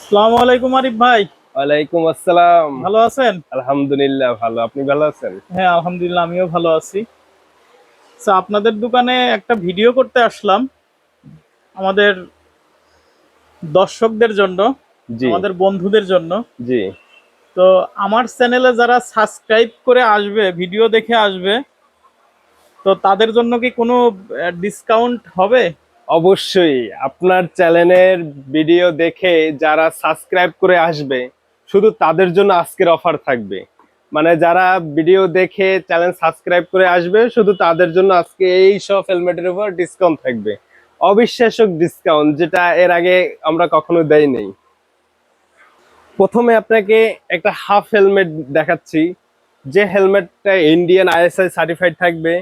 আসসালামু আলাইকুম আরিফ ভাই। ওয়ালাইকুম আসসালাম। ভালো আছেন? আলহামদুলিল্লাহ ভালো। আপনি ভালো আছেন? হ্যাঁ আলহামদুলিল্লাহ আমিও ভালো আছি। তো আপনাদের দোকানে একটা ভিডিও করতে আসলাম আমাদের দর্শকদের জন্য আমাদের বন্ধুদের জন্য। জি। তো আমার চ্যানেলে যারা সাবস্ক্রাইব করে আসবে ভিডিও দেখে আসবে তো তাদের জন্য কি কোনো ডিসকাউন্ট হবে? অবশ্যই আপনার চ্যানেলের ভিডিও দেখে যারা সাবস্ক্রাইব করে আসবে, শুধু তাদের জন্য আজকের অফার থাকবে। মানে যারা ভিডিও দেখে চ্যানেল সাবস্ক্রাইব করে আসবে, শুধু তাদের জন্য আজকে এই সব হেলমেটের উপর ডিসকাউন্ট থাকবে। অবিশ্বাসক ডিসকাউন্ট যেটা এর আগে আমরা কখনো দেই নেই প্রথমে আপনাকে একটা হাফ হেলমেট দেখাচ্ছি। যে হেলমেটটা ইন্ডিয়ান আইএসআই সার্টিফাইড থাকবে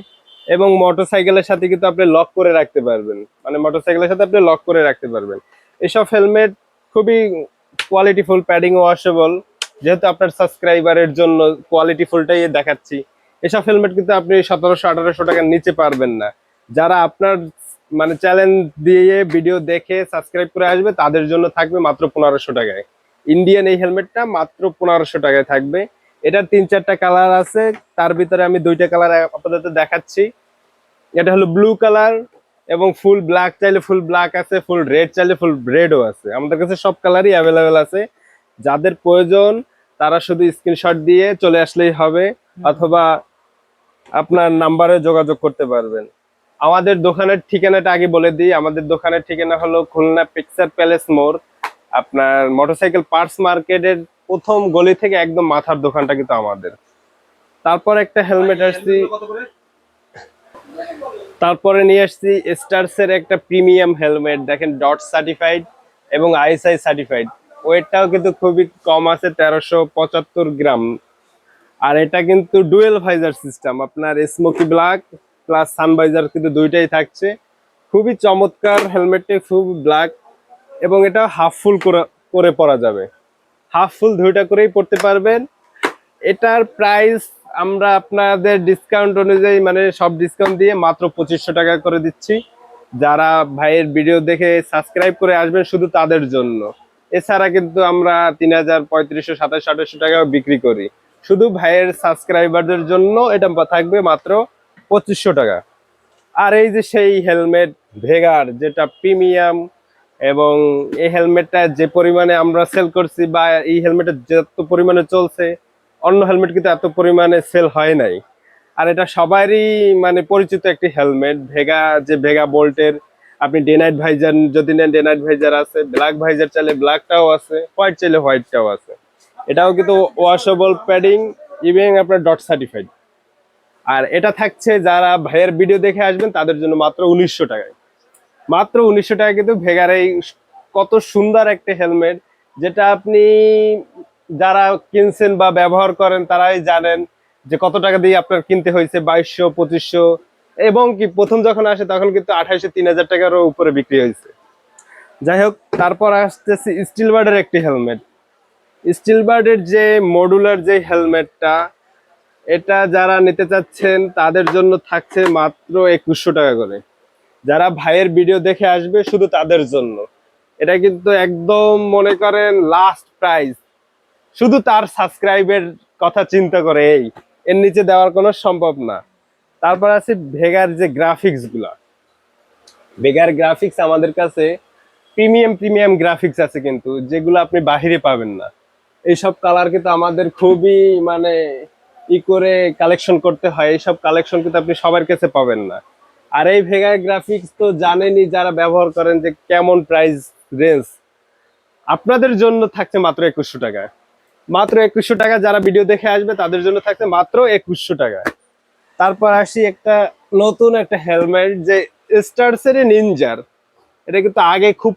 এবং মোটরসাইকেলের সাথে কিন্তু আপনি লক করে রাখতে পারবেন। মানে মোটরসাইকেলের সাথে আপনি লক করে রাখতে পারবেন। এসব হেলমেট খুবই কোয়ালিটিফুল প্যাডিং ওয়াশেবল যেহেতু আপনার সাবস্ক্রাইবারের জন্য কোয়ালিটিফুলটাই দেখাচ্ছি। এসব হেলমেট কিন্তু আপনি সতেরোশো, আঠারোশো টাকার নিচে পারবেন না। যারা আপনার মানে চ্যালেঞ্জ দিয়ে ভিডিও দেখে সাবস্ক্রাইব করে আসবে, তাদের জন্য থাকবে মাত্র পনেরোশো টাকায়। ইন্ডিয়ান এই হেলমেটটা মাত্র পনেরোশো টাকায় থাকবে। এটার তিন চারটা কালার আছে তার ভিতরে আমি দুইটা কালার আপাতত দেখাচ্ছি। এটা হলো ব্লু কালার এবং ফুল ব্ল্যাক চাইলে ফুল ব্ল্যাক আছে ফুল রেড চাইলে ফুল রেডও আছে। আমাদের কাছে সব কালারই অ্যাভেলেবেল আছে। যাদের প্রয়োজন তারা শুধু স্ক্রিনশট দিয়ে চলে আসলেই হবে অথবা আপনার নাম্বারে যোগাযোগ করতে পারবেন। আমাদের দোকানের ঠিকানাটা আগে বলে দিই। আমাদের দোকানের ঠিকানা হলো খুলনা পিকচার প্যালেস মোড় আপনার মোটরসাইকেল পার্টস মার্কেটের প্রথম গলি থেকে একদম মাথার দোকানটা কিন্তু আমাদের। তারপর একটা হেলমেট আসছি। তারপরে নিয়ে আসছি স্টার্সের একটা প্রিমিয়াম হেলমেট দেখেন ডট সার্টিফাইড এবং আইএসআই সার্টিফাইড ওয়েটটাও কিন্তু খুবই কম আছে তেরোশো পঁচাত্তর গ্রাম। আর এটা কিন্তু ডুয়েল ভাইজার সিস্টেম আপনার smoky black plus sun visor কিন্তু দুইটাই থাকছে। খুবই চমৎকার হেলমেটটি খুব ব্ল্যাক এবং এটা হাফ ফুল করে পরা যাবে। হাফ ফুল দুইটা করেই পড়তে পারবেন। এটার প্রাইস আমরা আপনাদের ডিসকাউন্ট অনুযায়ী মানে সব ডিসকাউন্ট দিয়ে মাত্র পঁচিশশো টাকা করে দিচ্ছি। যারা ভাইয়ের ভিডিও দেখে সাবস্ক্রাইব করে আসবেন শুধু তাদের জন্য। এছাড়া কিন্তু আমরা তিন হাজার পঁয়ত্রিশশো সাতাশ আঠাশশো টাকাও বিক্রি করি। শুধু ভাইয়ের সাবস্ক্রাইবারদের জন্য এটা থাকবে মাত্র পঁচিশশো টাকা। আর এই যে সেই হেলমেট ভেগার যেটা প্রিমিয়াম এবং এই হেলমেটটা যে পরিমাণে আমরা সেল করছি বা এই হেলমেটের যত পরিমাণে চলছে, অন্য হেলমেট কিন্তু এত পরিমাণে সেল হয় নাই। আর এটা সবারই মানে পরিচিত একটি হেলমেট, ভেগা, যে ভেগা বোল্টের। আপনি ডেনাইট ভাইজার যদি নেন ডেনাইট ভাইজার আছে ব্ল্যাক ভাইজার চাইলে ব্ল্যাকটাও আছে হোয়াইট চাইলে হোয়াইটটাও আছে। এটাও কিন্তু ওয়াশেবল প্যাডিং ইভেন আপনার ডট সার্টিফাইড আর এটা থাকছে যারা ভাইয়ের ভিডিও দেখে আসবেন, তাদের জন্য মাত্র উনিশশো টাকায়। মাত্র উনিশশো টাকা কিন্তু ভেগার এই কত সুন্দর একটা হেলমেট, যেটা আপনি যারা কিনছেন বা ব্যবহার করেন তারাই জানেন যে কত টাকা দিয়ে আপনার কিনতে হয়েছে, বাইশশো, পঁচিশশো, এবং কি প্রথম যখন আসে তখন কিন্তু আঠাইশো তিন হাজার টাকারও উপরে বিক্রি হয়েছে। যাই হোক, তারপর আসতেছে স্টিল বার্ডের একটি হেলমেট। স্টিল বার্ডের যে মডুলার যে হেলমেটটা, এটা যারা নিতে চাচ্ছেন তাদের জন্য থাকছে মাত্র একুশশো টাকা করে। যারা ভাইয়ের ভিডিও দেখে আসবে শুধু তাদের জন্য। এটা কিন্তু একদম মনে করেন লাস্ট প্রাইস শুধু তার সাবস্ক্রাইবের কথা চিন্তা করে এই, এর নিচে দেওয়ার কোনো সম্ভব না। তারপর আছে ভেগার যে গ্রাফিক্সগুলা। ভেগার গ্রাফিক্স আমাদের কাছে প্রিমিয়াম প্রিমিয়াম গ্রাফিক্স আছে কিন্তু, যেগুলো আপনি বাহিরে পাবেন না। এইসব কালার কিন্তু আমাদের খুবই মানে ই করে কালেকশন করতে হয়। এইসব কালেকশন কিন্তু আপনি সবার কাছে পাবেন না। আর এই ভেগা গ্রাফিক্স তো জানেনই যারা ব্যবহার করেন যে কেমন প্রাইস রেঞ্জ আপনাদের জন্য থাকছে মাত্র একুশশো টাকা। মাত্র একুশশো টাকা যারা ভিডিও দেখে আসবে, তাদের জন্য থাকছে মাত্র একুশশো টাকা। তারপর আসি একটা নতুন একটা হেলমেট যে স্টার্সের নিনজার এটা কিন্তু আগে খুব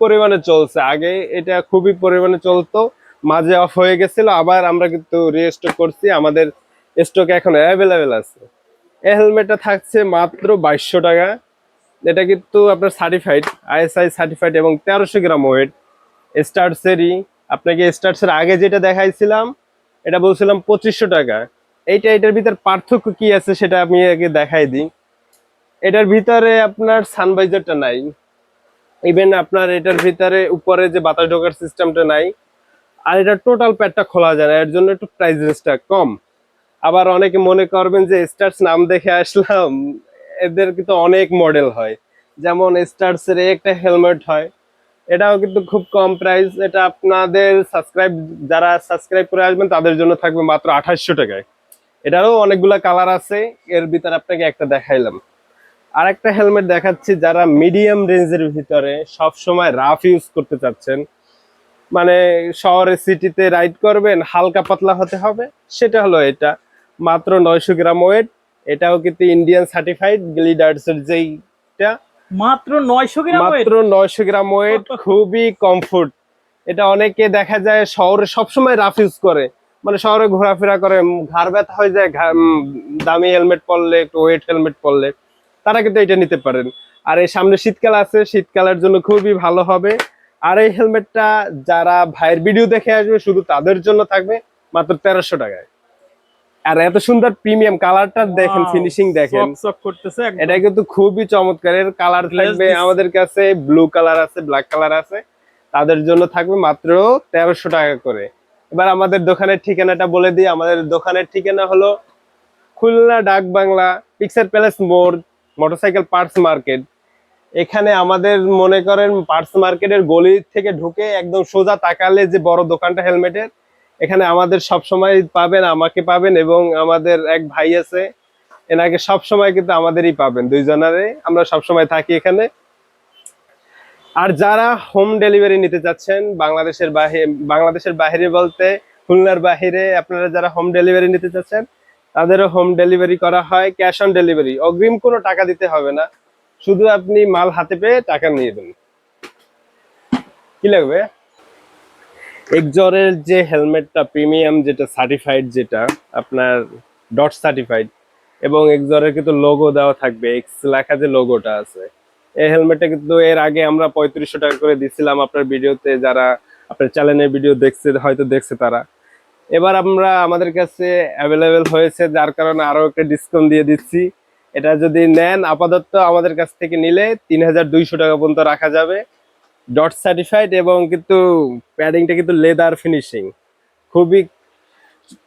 পরিমাণে চলছে। আগে এটা খুবই পরিমাণে চলতো। মাঝে অফ হয়ে গেছিল। আবার আমরা কিন্তু রিস্টক করছি। আমাদের স্টক এখন অ্যাভেলেবেল আছে। এই হেলমেটটা থাকছে মাত্র বাইশশো টাকা। এটা কিন্তু আপনার সার্টিফাইড আইএসআই সার্টিফাইড এবং তেরোশো গ্রাম ওয়েট স্টার্টসেরই আপনাকে স্টার্টসের আগে যেটা দেখাইছিলাম, এটা বলছিলাম পঁচিশশো টাকা। এইটা, এটার ভিতর পার্থক্য কি আছে সেটা আমি আগে দেখাই দিই। এটার ভিতরে আপনার সানভাইজারটা নাই। ইভেন আপনার এটার ভিতরে উপরে যে বাতাস ঢোকার সিস্টেমটা নাই। আর এটা টোটাল প্যাডটা খোলা যায় না, এর জন্য একটু প্রাইস রেঞ্জটা কম। আবার অনেকে মনে করবেন যে স্টার্স নাম দেখে আসলাম, এদের কিন্তু অনেক মডেল হয়। যেমন স্টার্স এর একটা হেলমেট হয়, এটাও কিন্তু খুব কম প্রাইস এটা আপনাদের সাবস্ক্রাইব যারা সাবস্ক্রাইব করে আসবেন, তাদের জন্য থাকবে মাত্র আঠাশশো টাকায়। এটারও অনেকগুলা কালার আছে, এর ভিতরে আপনাকে একটা দেখাইলাম। আর একটা হেলমেট দেখাচ্ছি, যারা মিডিয়াম রেঞ্জের ভিতরে সব সময় রাফ ইউজ করতে চাচ্ছেন মানে শহরে সিটিতে রাইড করবেন, হালকা পাতলা হতে হবে, সেটা হলো এটা। মাত্র নয়শো গ্রাম ওয়েট এটাও কিন্তু ইন্ডিয়ান সার্টিফাইড গ্লিডার্সের যেইটা। মাত্র নয়শো গ্রাম মাত্র নয়শো গ্রাম ওয়েট খুবই কমফোর্ট এটা অনেকে দেখা যায় শহরে সবসময় রাফ ইউজ করে। মানে শহরে ঘোরাফেরা করে ঘাড় ব্যথা হয়ে যায় দামি হেলমেট পরলে একটু ওয়েট হেলমেট পরলে তারা কিন্তু এটা নিতে পারেন। আর এই সামনে শীতকাল আছে শীতকালের জন্য খুবই ভালো হবে। আর এই হেলমেটটা যারা ভাইয়ের ভিডিও দেখে আসবে শুধু তাদের জন্য থাকবে মাত্র তেরোশো টাকায়। আর এত সুন্দর প্রিমিয়াম কালারটা দেখেন ফিনিশিং দেখেন। এটা কিন্তু খুবই চমৎকার। এর কালার থাকবে আমাদের কাছে ব্লু কালার আছে ব্ল্যাক কালার আছে। তাদের জন্য থাকবে মাত্র তেরোশো টাকা করে। এবার আমাদের দোকানের ঠিকানাটা বলে দিই। আমাদের দোকানের ঠিকানা হলো খুলনা ডাক বাংলা পিকচার প্যালেস মোড় মোটরসাইকেল পার্টস মার্কেট। এখানে আমাদের মনে করেন পার্টস মার্কেটের গলি থেকে ঢুকে একদম সোজা তাকালে যে বড় দোকানটা হেলমেটের এখানে আমাদের সব সময় পাবেন, আমাকে পাবেন এবং আমাদের এক ভাই আছে। এনাকে সব সময় কিন্তু আমাদেরই পাবেন, দুইজনারে। আমরা সব সময় থাকি এখানে। আর যারা হোম ডেলিভারি নিতে চাচ্ছেন, বাংলাদেশের বাহিরে বাংলাদেশের বাহিরে বলতে খুলনার বাহিরে আপনারা যারা হোম ডেলিভারি নিতে চাচ্ছেন, তাদেরও হোম ডেলিভারি করা হয় ক্যাশ অন ডেলিভারি অগ্রিম কোনো টাকা দিতে হবে না। শুধু আপনি মাল হাতে পেয়ে টাকা নিয়ে দেবেন কি লাগবে? এক্সরের যে হেলমেটটা, প্রিমিয়াম যেটা সার্টিফাইড যেটা, আপনার ডট সার্টিফাইড এবং এক্সরের কিন্তু লোগো দেওয়া থাকবে এক্স লেখা যে লোগোটা আছে। এই হেলমেটটা কিন্তু এর আগে আমরা পঁয়ত্রিশশো টাকা করে দিছিলাম আপনার ভিডিওতে, যারা আপনার চ্যানেলের ভিডিও দেখছে, হয়তো দেখছে তারা। এবার আমরা আমাদের কাছে অ্যাভেলেবেল হয়েছে, যার কারণে আরও একটা ডিসকাউন্ট দিয়ে দিচ্ছি। এটা যদি নেন, আপাতত আমাদের কাছ থেকে নিলে তিন হাজার দুইশো টাকা পর্যন্ত রাখা যাবে। ডট সার্টিফাইড এবং কিন্তু প্যাডিংটা কিন্তু লেদার ফিনিশিং খুবই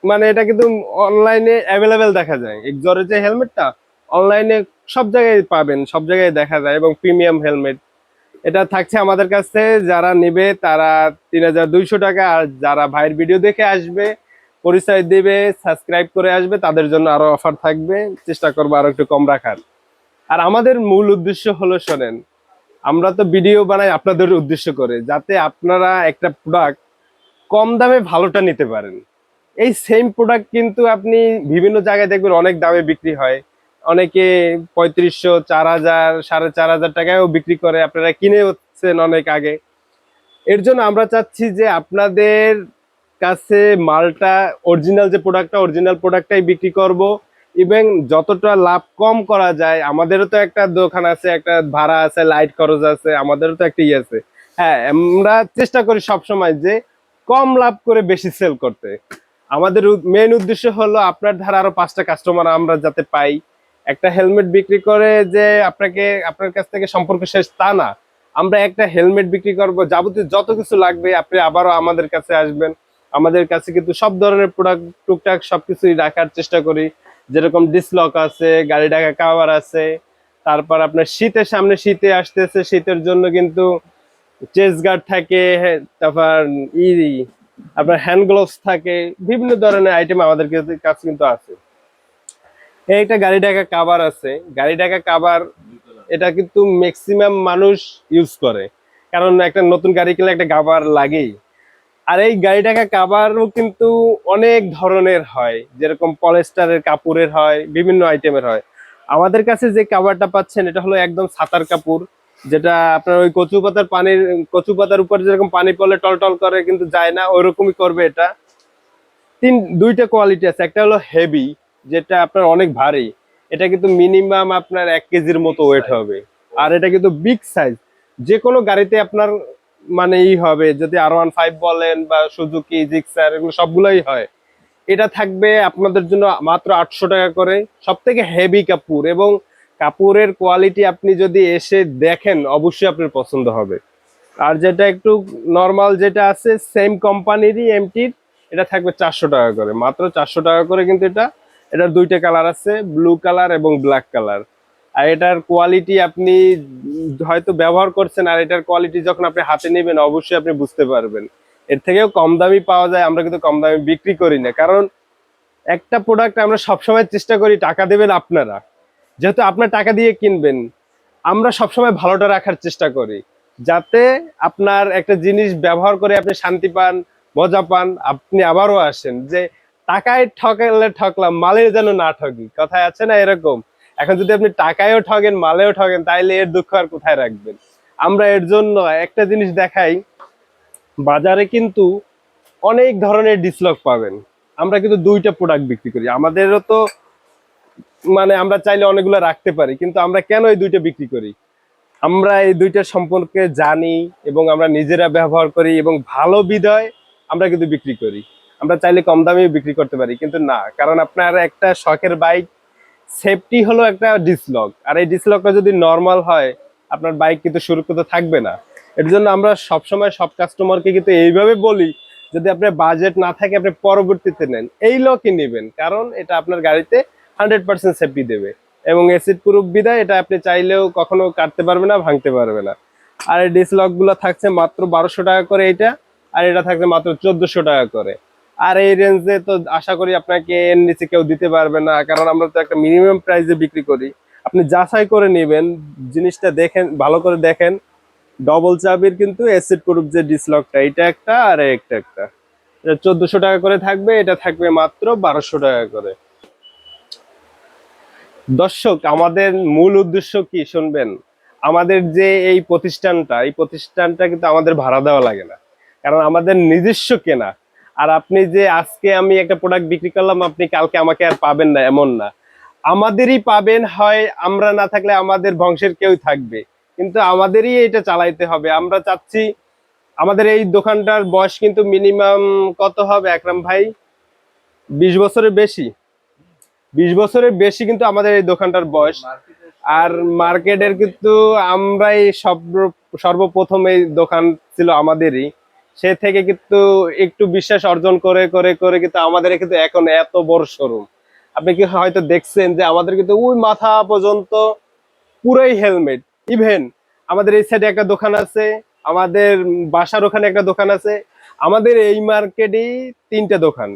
মানে এটা কিন্তু অনলাইনে অ্যাভেলেবেল দেখা যায়। এক্সরের যে হেলমেটটা অনলাইনে সব জায়গায় পাবেন, সব জায়গায় দেখা যায় এবং প্রিমিয়াম হেলমেট এটা থাকছে আমাদের কাছে, যারা নেবে তারা তিন হাজার দুইশো টাকা, আর যারা ভাইয়ের ভিডিও দেখে আসবে, পরিচয় দেবে সাবস্ক্রাইব করে আসবে, তাদের জন্য আরও অফার থাকবে। চেষ্টা করব আরও একটু কম রাখার। আর আমাদের মূল উদ্দেশ্য হলো, শোনেন আমরা তো ভিডিও বানাই আপনাদের উদ্দেশ্য করে, যাতে আপনারা একটা প্রোডাক্ট কম দামে ভালোটা নিতে পারেন। এই সেম প্রোডাক্ট কিন্তু আপনি বিভিন্ন জায়গায় দেখবেন অনেক দামে বিক্রি হয়। অনেকে পঁয়ত্রিশশো, চার হাজার, সাড়ে চার হাজার টাকায়ও বিক্রি করে, আপনারা কিনে হচ্ছেন অনেক আগে। এর জন্য আমরা চাচ্ছি যে আপনাদের কাছে মালটা অরিজিনাল যে প্রোডাক্টটা অরিজিনাল প্রোডাক্টটাই বিক্রি করব। ইভেন যতটা লাভ কম করা যায়, আমাদেরও তো একটা দোকান আছে, একটা ভাড়া আছে লাইট খরচ আছে, আমাদেরও তো একটা ইয়ে আছে। হ্যাঁ আমরা চেষ্টা করি সব সময় যে কম লাভ করে বেশি সেল করতে। আমাদের মেন উদ্দেশ্য হলো আপনার ধারা আরও পাঁচটা কাস্টমার আমরা যাতে পাই। একটা হেলমেট বিক্রি করে যে আপনাকে, আপনার কাছ থেকে সম্পর্ক শেষ, তা না। আমরা একটা হেলমেট বিক্রি করব, যাবতীয় যত কিছু লাগবে, আপনি আবারও আমাদের কাছে আসবেন। আমাদের কাছে কিন্তু সব ধরনের প্রোডাক্ট টুকটাক সবকিছুই রাখার চেষ্টা করি। যেরকম ডিসলক আছে, গাড়ি ঢাকা কাভার আছে, তারপর আপনার শীতের সামনে শীতে আসতেছে, শীতের জন্য কিন্তু চেস গার্ড থাকে তারপর ই, আপনার হ্যান্ড গ্লোভস থাকে, বিভিন্ন ধরনের আইটেম আমাদের কাছে কিন্তু আছে। একটা গাড়ি ঢাকা কাভার আছে। গাড়ি ঢাকা কাভার এটা কিন্তু ম্যাক্সিমাম মানুষ ইউজ করে। কারণ একটা নতুন গাড়ি কিনলে একটা কাভার লাগেই। আর এই গাড়ি ঢাকা কাভারও কিন্তু অনেক ধরনের হয়। যেরকম পলেস্টারের কাপড়ের হয় বিভিন্ন আইটেমের হয়। আমাদের কাছে যে কাভারটা পাচ্ছেন এটা হলো একদম ছাতার কাপড় যেটা আপনার ওই কচু পাতার পানির কচু পাতার উপর যেরকম পানি পড়লে টলটল করে কিন্তু যায় না ওইরকমই করবে এটা। তিন দুইটা কোয়ালিটি আছে। একটা হলো হেভি যেটা আপনার অনেক ভারী। এটা কিন্তু মিনিমাম আপনার এক কেজির মতো ওয়েট হবে। আর এটা কিন্তু বিগ সাইজ। যে কোনো গাড়িতে আপনার মানে ই হবে, যদি আর ওয়ান ফাইভ বলেন বা সুজুকি জিক্সার এগুলো সবগুলোই হয়। এটা থাকবে আপনাদের জন্য মাত্র আটশো টাকা করে সব থেকে হেভি কাপড় এবং কাপড়ের কোয়ালিটি আপনি যদি এসে দেখেন, অবশ্যই আপনার পছন্দ হবে। আর যেটা একটু নর্মাল যেটা আছে সেম কোম্পানিরই এমটির এটা থাকবে চারশো টাকা করে। মাত্র চারশো টাকা করে কিন্তু এটা, এটার দুইটা কালার আছে ব্লু কালার এবং ব্ল্যাক কালার আর এটার কোয়ালিটি আপনি হয়তো ব্যবহার করছেন, আর এটার কোয়ালিটি যখন আপনি হাতে নেবেন, অবশ্যই আপনি বুঝতে পারবেন। এর থেকেও কম দামি পাওয়া যায়, আমরা কিন্তু কম দামে বিক্রি করি না। কারণ একটা প্রোডাক্ট আমরা সবসময় চেষ্টা করি, টাকা দেবেন আপনারা। যেহেতু আপনার টাকা দিয়ে কিনবেন, আমরা সবসময় ভালোটা রাখার চেষ্টা করি। যাতে আপনার একটা জিনিস ব্যবহার করে আপনি শান্তি পান, মজা পান, আপনি আবারও আসেন। যে টাকায় ঠকালে ঠকলাম, মালের যেন না ঠকি, কথায় আছে না এরকম? এখন যদি আপনি টাকায়ও ঠকেন মালেও ঠকেন তাইলে এর দুঃখ আর কোথায় রাখবেন? আমরা এর জন্য একটা জিনিস দেখাই, বাজারে কিন্তু অনেক ধরনের ডিসলক পাবেন। আমরা কিন্তু দুইটা প্রোডাক্ট বিক্রি করি। আমাদেরও তো মানে আমরা চাইলে অনেকগুলো রাখতে পারি, কিন্তু আমরা কেন এই দুইটা বিক্রি করি? আমরা এই দুইটা সম্পর্কে জানি এবং আমরা নিজেরা ব্যবহার করি এবং ভালো বিদয় আমরা কিন্তু বিক্রি করি। আমরা চাইলে কম দামে বিক্রি করতে পারি, কিন্তু না। কারণ আপনার একটা শখের বাইক সেফটি হলো একটা ডিসলক আর এই ডিসলকটা যদি নর্মাল হয়, আপনার বাইক কিন্তু সুরক্ষিত থাকবে না। এর জন্য আমরা সবসময় সব কাস্টমারকে কিন্তু এইভাবে বলি, যদি আপনার বাজেট না থাকে, আপনি পরবর্তীতে নেন। এই লকই নেবেন, কারণ এটা আপনার গাড়িতে হান্ড্রেড পার্সেন্ট সেফটি দেবে। এবং অ্যাসিড প্রুফ বিদায় এটা আপনি চাইলেও কখনো কাটতে পারবে না, ভাঙতে পারবে না। আর এই ডিসলকগুলো থাকছে মাত্র বারোশো টাকা করে এটা আর এটা থাকছে মাত্র চোদ্দশো টাকা করে। আর এই রেঞ্জে তো আশা করি আপনাকে এর নিচে কেউ দিতে পারবে না, কারণ আমরা তো একটা মিনিমাম প্রাইসে বিক্রি করি। আপনি যাচাই করে নেবেন, জিনিসটা দেখেন, ভালো করে দেখেন। ডবল চাবির কিন্তু অ্যাসিড প্রুফ যে ডিসলকটা এটা একটা আর একটা একটা। এটা চোদ্দশো টাকা করে থাকবে, এটা থাকবে মাত্র বারোশো টাকা করে। দর্শক, আমাদের মূল উদ্দেশ্য কি শুনবেন? আমাদের যে এই প্রতিষ্ঠানটা এই প্রতিষ্ঠানটা কিন্তু আমাদের ভাড়া দেওয়া লাগে না। কারণ আমাদের নিজস্ব কেনা। আর আপনি যে আজকে আমি একটা প্রোডাক্ট বিক্রি করলাম, আপনি কালকে আমাকে আর পাবেন না, এমন না। আমাদেরই পাবেন হয় আমরা না থাকলে আমাদের বংশের কেউ থাকবে। কিন্তু আমাদেরই এটা চালাইতে হবে। আমরা চাচ্ছি আমাদের এই দোকানটার বয়স কিন্তু মিনিমাম কত হবে, একরাম ভাই? বিশ বছরের বেশি। বিশ বছরের বেশি কিন্তু আমাদের এই দোকানটার বয়স। আর মার্কেটের কিন্তু আমরাই সর্ব- সর্বপ্রথম এই দোকান ছিল আমাদেরই। সে থেকে কিন্তু একটু বিশ্বাস অর্জন করে করে করে কিন্তু আমাদের কিন্তু এখন এত বড় শোরুম আপনি কি হয়তো দেখছেন যে আমাদের কিন্তু ওই মাথা পর্যন্ত পুরাই হেলমেট ইভেন আমাদের এই সাইডে একটা দোকান আছে, আমাদের বাসার ওখানে একটা দোকান আছে, আমাদের এই মার্কেটেই তিনটা দোকান।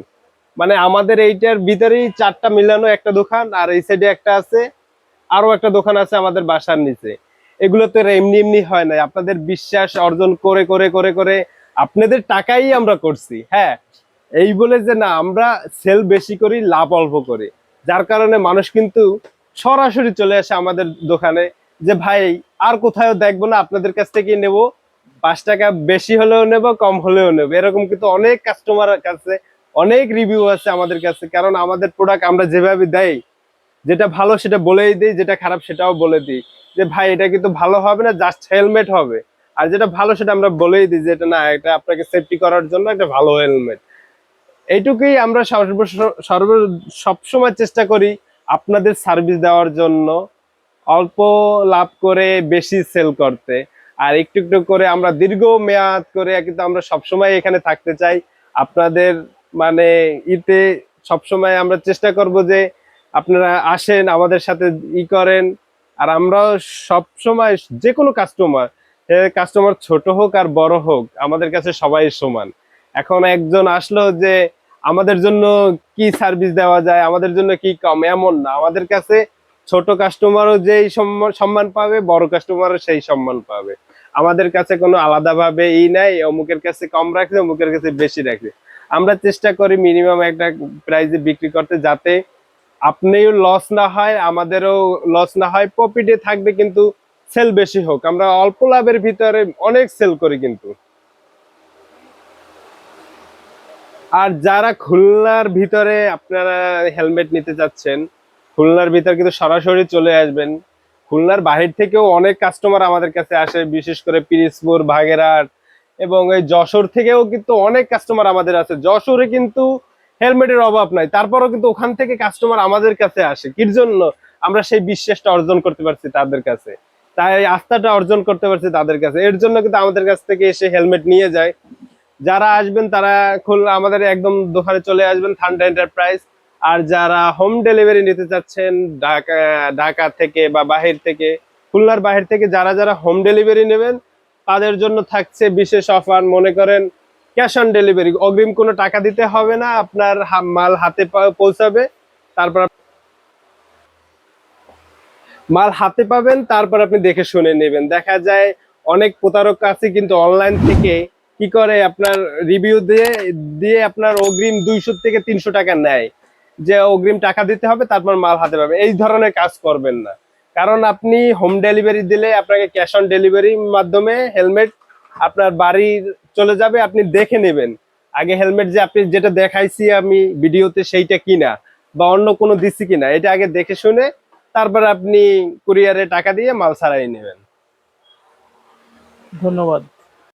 মানে আমাদের এইটার ভিতরেই চারটা মিলানো একটা দোকান আর এই সাইডে একটা আছে আরও একটা দোকান আছে আমাদের বাসার নিচে। এগুলো তো এমনি এমনি হয় না আপনাদের বিশ্বাস অর্জন করে করে করে করে আপনাদের টাকাই আমরা করছি হ্যাঁ? এই বলে যে না, আমরা সেল বেশি করি, লাভ অল্প করি। যার কারণে মানুষ কিন্তু সরাসরি চলে আসে আমাদের দোকানে যে, ভাই, আর কোথাও দেখব না, আপনাদের কাছ থেকে নেব। পাঁচ টাকা বেশি হলেও নেব, কম হলেও নেব। এরকম কিন্তু অনেক কাস্টমার কাছে অনেক রিভিউ আছে আমাদের কাছে। কারণ আমাদের প্রোডাক্ট আমরা যেভাবে দেই, যেটা ভালো সেটা বলেই দিই, যেটা খারাপ সেটাও বলে দিই। যে, ভাই, এটা কিন্তু ভালো হবে না জাস্ট হেলমেট হবে। আর যেটা ভালো সেটা আমরা বলেই দিই যে এটা না, এটা আপনাকে সেফটি করার জন্য একটা ভালো হেলমেট এইটুকুই আমরা সর্ব সর্ব, সবসময় চেষ্টা করি আপনাদের সার্ভিস দেওয়ার জন্য। অল্প লাভ করে বেশি সেল করতে। আর একটু একটু করে আমরা দীর্ঘ মেয়াদ করে কিন্তু আমরা সবসময় এখানে থাকতে চাই। আপনাদের মানে ইতে সবসময় আমরা চেষ্টা করব যে আপনারা আসেন, আমাদের সাথে ই করেন। আর আমরাও সবসময় যে কোনো কাস্টমার কাস্টমার ছোট হোক আর বড় হোক, আমাদের কাছে সবাই সমান। এখন একজন আসলো যে, আমাদের জন্য কি সার্ভিস দেওয়া যায়? আমাদের জন্য কি কম? এমন না। আমাদের কাছে ছোট কাস্টমারও যেই সম্মান পাবে, বড় কাস্টমারও সেই সম্মান পাবে। আমাদের কাছে কোনো আলাদাভাবে ই নাই, অমুকের কাছে কম রাখছে, অমুকের কাছে বেশি রাখছে। আমরা চেষ্টা করি মিনিমাম একটা প্রাইসে বিক্রি করতে যাতে আপনিও লস না হয়, আমাদেরও লস না হয়। প্রফিটে থাকবে কিন্তু সেল বেশি হোক, আমরা অল্প লাভের ভিতরে অনেক সেল করি কিন্তু। আর যারা খুলনার ভিতরে আপনারা হেলমেট নিতে চাচ্ছেন খুলনার ভিতরে কিন্তু সরাসরি চলে আসবেন। খুলনার বাহির থেকেও অনেক কাস্টমার আমাদের কাছে আসে, বিশেষ করে পিরিজপুর ভাগেরহাট এবং এই যশোর থেকেও কিন্তু অনেক কাস্টমার আমাদের আছে। যশোরে কিন্তু হেলমেটের অভাব নাই, তারপরও কিন্তু ওখান থেকে কাস্টমার আমাদের কাছে আসে। কির জন্য আমরা সেই বিশ্বাসটা অর্জন করতে পারছি তাদের কাছে। তাই আস্থাটা অর্জন করতে পারছি তাদের কাছে। এর জন্য কিন্তু আমাদের কাছ থেকে এসে হেলমেট নিয়ে যায়। যারা আসবেন তারা খুল আমাদের একদম দোকানে চলে আসবেন থান্ডা এন্টারপ্রাইজ আর যারা হোম ডেলিভারি নিতে চাচ্ছেন ঢাকা ঢাকা থেকে বা বাহির থেকে, খুলনার বাহির থেকে যারা যারা হোম ডেলিভারি নেবেন, তাদের জন্য থাকছে বিশেষ অফার মনে করেন ক্যাশ অন ডেলিভারি অগ্রিম কোনো টাকা দিতে হবে না, আপনার মাল হাতে পৌঁছাবে। তারপর মাল হাতে পাবেন, তারপর আপনি দেখে শুনে নেবেন। দেখা যায় অনেক প্রতারক আছে কিন্তু অনলাইন থেকে কি করে আপনার রিভিউ দিয়ে দিয়ে আপনার অগ্রিম দুইশো থেকে তিনশো টাকা নেয়। যে অগ্রিম টাকা দিতে হবে, তারপর মাল হাতে পাবে এই ধরনের কাজ করবেন না। কারণ আপনি হোম ডেলিভারি দিলে আপনাকে ক্যাশ অন ডেলিভারির মাধ্যমে হেলমেট আপনার বাড়ি চলে যাবে, আপনি দেখে নেবেন। আগে হেলমেট যে আপনি যেটা দেখাইছি আমি ভিডিওতে, সেইটা কিনা বা অন্য কোনো দিচ্ছি কিনা, এটা আগে দেখে শুনে তারপর আপনি কুরিয়ারে টাকা দিয়ে মাল ছাড়াই নেবেন। ধন্যবাদ।